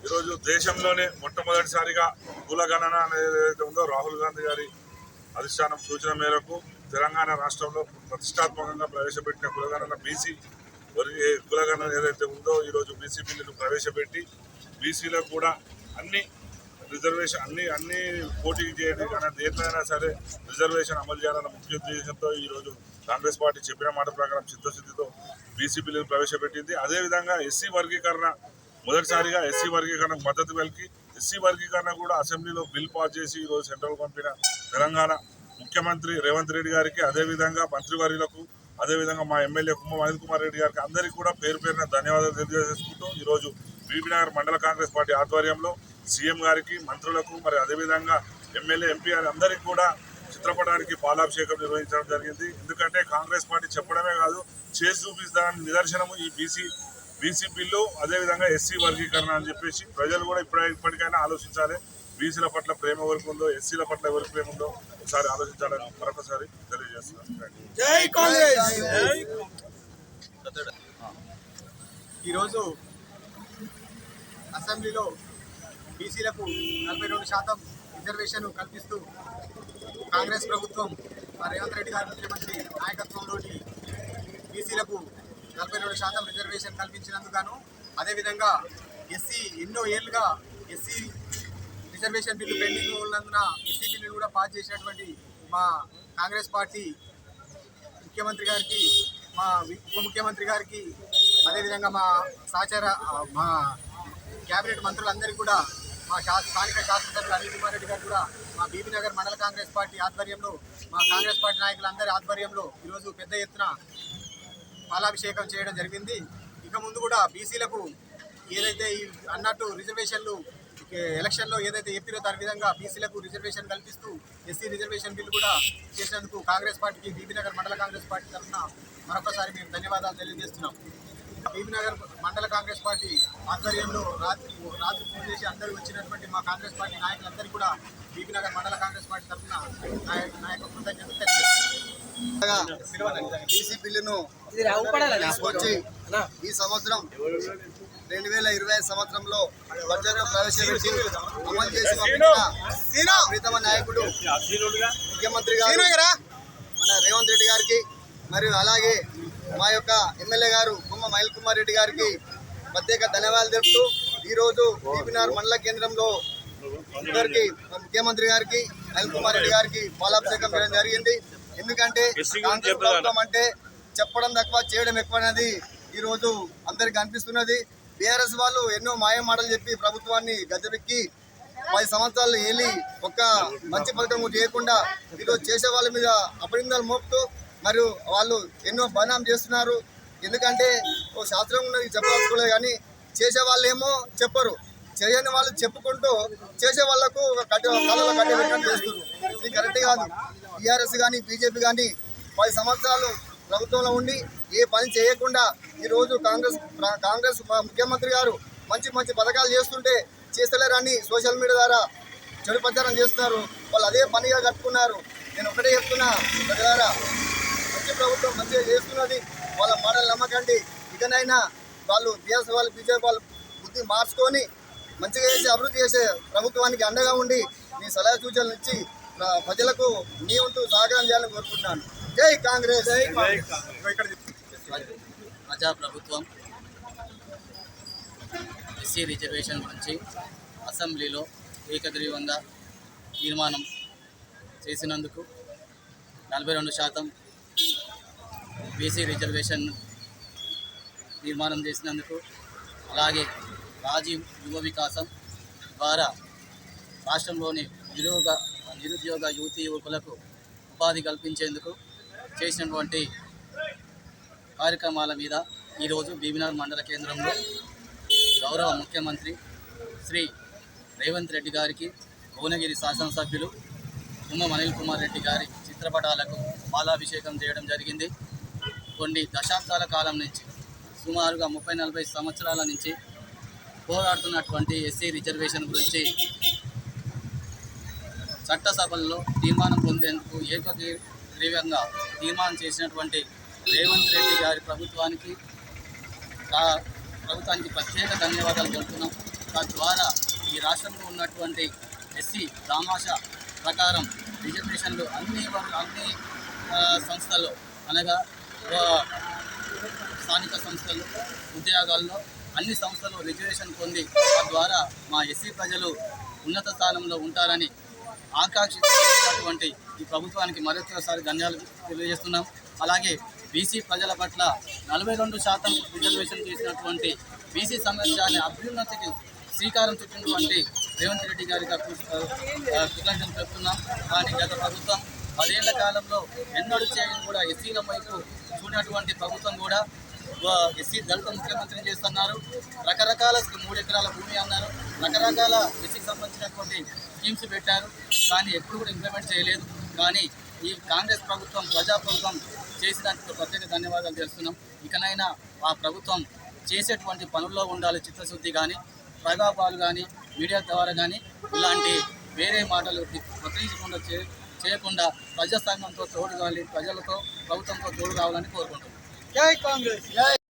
ఈరోజు దేశంలోనే మొట్టమొదటిసారిగా కులగణన అనేది ఏదైతే ఉందో రాహుల్ గాంధీ గారి అధిష్టానం సూచన మేరకు తెలంగాణ రాష్ట్రంలో ప్రతిష్టాత్మకంగా ప్రవేశపెట్టిన కులగణన బీసీ కులగణన ఏదైతే ఉందో ఈరోజు బీసీ బిల్లును ప్రవేశపెట్టి బీసీలకు కూడా అన్ని రిజర్వేషన్ అన్ని అన్ని పోటీ చేయడం. కానీ దేంట్లైనా సరే రిజర్వేషన్ అమలు చేయాలన్న ముఖ్య ఉద్దేశంతో ఈరోజు కాంగ్రెస్ పార్టీ చెప్పిన మాట ప్రకారం చిత్తశుద్ధితో బీసీ బిల్లును ప్రవేశపెట్టింది. అదేవిధంగా ఎస్సీ వర్గీకరణ మొదటిసారిగా ఎస్సీ వర్గీకరణకు మద్దతు పలికి. ఎస్సీ వర్గీకరణ కూడా అసెంబ్లీలో బిల్ పాస్ చేసి ఈరోజు సెంట్రల్ పంపిన తెలంగాణ ముఖ్యమంత్రి రేవంత్ రెడ్డి గారికి అదేవిధంగా మంత్రివర్యులకు అదేవిధంగా మా ఎమ్మెల్యే కుమ్మ అనిల్ కుమార్ రెడ్డి గారికి అందరికీ కూడా పేరు పేరున ధన్యవాదాలు తెలియజేసుకుంటూ ఈరోజు బీబీనగర్ మండల కాంగ్రెస్ పార్టీ ఆధ్వర్యంలో సీఎం గారికి మంత్రులకు మరి అదేవిధంగా ఎమ్మెల్యే ఎంపీ అందరికీ కూడా చిత్రపటానికి పాలాభిషేకం నిర్వహించడం జరిగింది. ఎందుకంటే కాంగ్రెస్ పార్టీ చెప్పడమే కాదు చేసి చూపిస్తానని నిదర్శనము ఈ B C B C bill అదేవిధంగా ఎస్సీ వర్గీకరణ అని చెప్పేసి ప్రజలు కూడా ఇప్పుడే ఇప్పటికైనా ఆలోచించాలి. బీసీల పట్ల ప్రేమ ఎవరికి ఉందో ఎస్సీల పట్ల ఎవరికి ప్రేమ ఉందో ఒకసారి ఆలోచించాలని మరొకసారి తెలియజేస్తున్నాను. జై కాంగ్రెస్! ఈరోజు అసెంబ్లీలో బీసీలకు నలభై రెండు శాతం రిజర్వేషన్ కల్పిస్తూ కాంగ్రెస్ ప్రభుత్వం రేవంత్ రెడ్డి గారి ముఖ్యమంత్రి నాయకత్వంలోని బీసీలకు నలభై రెండు శాతం రిజర్వేషన్ కల్పించినందుకు గాను అదేవిధంగా ఎస్సీ ఎన్నో ఏళ్ళుగా S C reservation bill pending ఉన్నందున ఎస్సీ బిల్లును కూడా పాస్ చేసినటువంటి మా కాంగ్రెస్ పార్టీ ముఖ్యమంత్రి గారికి మా ఉప ముఖ్యమంత్రి గారికి అదేవిధంగా మా సహచార మా క్యాబినెట్ మంత్రులందరికీ కూడా మా శా స్థానిక శాసనసభ్యులు అనిల్ కుమార్ రెడ్డి గారు కూడా మా బీబీ నగర్ మండల కాంగ్రెస్ పార్టీ ఆధ్వర్యంలో మా కాంగ్రెస్ పార్టీ నాయకులందరి ఆధ్వర్యంలో ఈరోజు పెద్ద ఎత్తున పాలాభిషేకం చేయడం జరిగింది. ఇక ముందు కూడా బీసీలకు ఏదైతే ఈ అన్నట్టు రిజర్వేషన్లు ఎలక్షన్లో ఏదైతే చెప్పిరో దాని విధంగా బీసీలకు రిజర్వేషన్ కల్పిస్తూ ఎస్సీ రిజర్వేషన్ బిల్ కూడా చేసినందుకు కాంగ్రెస్ పార్టీకి బీబీనగర్ మండల కాంగ్రెస్ పార్టీ తరఫున మరొకసారి మేము ధన్యవాదాలు తెలియజేస్తున్నాం. బీబీనగర్ మండల కాంగ్రెస్ పార్టీ ఆధ్వర్యంలో రాత్రి రాత్రి ఫోన్ చేసి అందరూ వచ్చినటువంటి మా కాంగ్రెస్ పార్టీ నాయకులందరూ కూడా బీబీనగర్ మండల కాంగ్రెస్ పార్టీ తరఫున నా యొక్క కృతజ్ఞత తెలియజేస్తున్నాం బీసీ బిల్లును తీసుకొచ్చి ఈ సంవత్సరం రెండు వేల ఇరవై ఐదు సంవత్సరంలో బడ్జెట్ ప్రవేశపెట్టి అమలు చేసి పంపించిన ప్రీతమ నాయకుడు ముఖ్యమంత్రి గారు మన రేవంత్ రెడ్డి గారికి మరియు అలాగే మా యొక్క ఎమ్మెల్యే గారు కుమ్మ మహిళ కుమార్ రెడ్డి గారికి ప్రత్యేక ధన్యవాదాలు తెలుపుతూ ఈరోజు బీబీనార్ మండల కేంద్రంలో ఇద్దరికి ముఖ్యమంత్రి గారికి అనిల్ కుమార్ రెడ్డి గారికి పాలాభిషేకం చేయడం జరిగింది. ఎందుకంటే ప్రభుత్వం అంటే చెప్పడం తక్కువ చేయడం ఎక్కువ అనేది ఈ రోజు అందరికి అనిపిస్తున్నది. బీఆర్ఎస్ వాళ్ళు ఎన్నో మాయ మాటలు చెప్పి ప్రభుత్వాన్ని గద్దెపెక్కి పది సంవత్సరాలు ఏలి ఒక్క మంచి పథకం కూడా చేయకుండా ఈరోజు చేసే వాళ్ళ మీద అపరిందాలు మోపుతూ మరియు వాళ్ళు ఎన్నో బనాం చేస్తున్నారు. ఎందుకంటే ఓ శాస్త్రం ఉన్నది చెప్పాల్సుకోలేదు కానీ చేసే వాళ్ళు ఏమో చెప్పరు. చేయని వాళ్ళు చెప్పుకుంటూ చేసే వాళ్ళకు ఒక కట్టి కళ్ళలో కట్టి పెట్టినట్టు చేస్తున్నారు. ఇది కరెక్ట్ కాదు. టీఆర్ఎస్ కానీ బీజేపీ కానీ పది సంవత్సరాలు ప్రభుత్వంలో ఉండి ఏ పని చేయకుండా ఈరోజు కాంగ్రెస్ కాంగ్రెస్ ముఖ్యమంత్రి గారు మంచి మంచి పథకాలు చేస్తుంటే చేస్తలేరని సోషల్ మీడియా ద్వారా చెడు ప్రచారం చేస్తున్నారు. వాళ్ళు అదే పనిగా కట్టుకున్నారు. నేను ఒకటే చెప్తున్నా ప్రజలారా మంచి ప్రభుత్వం మంచిగా చేస్తున్నది వాళ్ళ మాటలు నమ్మకండి. ఇకనైనా వాళ్ళు బీఎస్ వాళ్ళు బీజేపీ వాళ్ళు బుద్ధి మార్చుకొని మంచిగా చేసి అభివృద్ధి చేసే ప్రభుత్వానికి అండగా ఉండి మీ సలహా సూచనలు ఇచ్చి ప్రజలకు మీ వంతు సహకారం చేయాలని కోరుకుంటున్నాను. జై కాంగ్రెస్. జై ఇక్కడ ప్రజాప్రభుత్వం ఎస్సీ రిజర్వేషన్ గురించి అసెంబ్లీలో ఏకగ్రీవంగా తీర్మానం చేసినందుకు నలభై రెండు శాతం బీసీ రిజర్వేషన్ తీర్మానం చేసినందుకు అలాగే రాజీవ్ యువ వికాసం ద్వారా రాష్ట్రంలోని నిరుద్యోగ నిరుద్యోగ యువతి యువకులకు ఉపాధి కల్పించేందుకు చేసినటువంటి కార్యక్రమాల మీద ఈరోజు బీబీనార్ మండల కేంద్రంలో గౌరవ ముఖ్యమంత్రి శ్రీ రేవంత్ రెడ్డి గారికి భువనగిరి శాసనసభ్యులు తుమ్మం అనిల్ కుమార్ రెడ్డి గారి చిత్రపటాలకు మాలాభిషేకం చేయడం జరిగింది. కొన్ని దశాబ్దాల కాలం నుంచి సుమారుగా ముప్పై నలభై సంవత్సరాల నుంచి పోరాడుతున్నటువంటి ఎస్సీ రిజర్వేషన్ గురించి చట్టసభల్లో తీర్మానం పొందేందుకు ఏకగ్రీవంగా తీర్మానం చేసినటువంటి రేవంత్ రెడ్డి గారి ప్రభుత్వానికి రా- ప్రభుత్వానికి ప్రత్యేక ధన్యవాదాలు తెలుపుతున్నాం. తద్వారా ఈ రాష్ట్రంలో ఉన్నటువంటి ఎస్సీ రామాష ప్రకారం రిజర్వేషన్లు అన్ని అన్ని సంస్థలు అనగా స్థానిక సంస్థలు ఉద్యోగాల్లో అన్ని సంస్థలు రిజర్వేషన్ పొంది తద్వారా మా ఎస్సీ ప్రజలు ఉన్నత స్థానంలో ఉంటారని ఆకాంక్షించినటువంటి ఈ ప్రభుత్వానికి మరొకసారి ధన్యాలు తెలియజేస్తున్నాం. అలాగే బీసీ ప్రజల పట్ల నలభై రెండు శాతం రిజర్వేషన్ చేసినటువంటి బీసీ సమాజాన్ని అభ్యున్నతికి శ్రీకారం చుట్టినటువంటి రేవంత్ రెడ్డి గారికి కృతజ్ఞతలు చెప్తున్నాం కానీ గత ప్రభుత్వం పదేళ్ళ కాలంలో ఎన్నడూ చేయని కూడా ఎస్సీల వైపు చూడటువంటి ప్రభుత్వం కూడా ఎస్సీ దళిత ముఖ్యమంత్రిని చేస్తున్నారు. రకరకాల మూడు ఎకరాల భూమి అన్నారు. రకరకాల ఎస్సీకి సంబంధించినటువంటి స్కీమ్స్ పెట్టారు. కానీ ఎప్పుడు కూడా ఇంప్లిమెంట్ చేయలేదు. కానీ ఈ కాంగ్రెస్ ప్రభుత్వం ప్రజా ప్రభుత్వం చేసినందుకు ప్రత్యేక ధన్యవాదాలు చేస్తున్నాం. ఇకనైనా ఆ ప్రభుత్వం చేసేటువంటి పనుల్లో ఉండాలి చిత్తశుద్ధి కానీ ప్రగాపాలు కానీ మీడియా ద్వారా కానీ ఇలాంటి వేరే మాటలు ప్రకటించకుండా చే చేయకుండా ప్రజాసంఘంతో తోడు కావాలి ప్రజలతో ప్రభుత్వంతో తోడు కావాలని కోరుకుంటున్నాం. జై కాంగ్రెస్! జై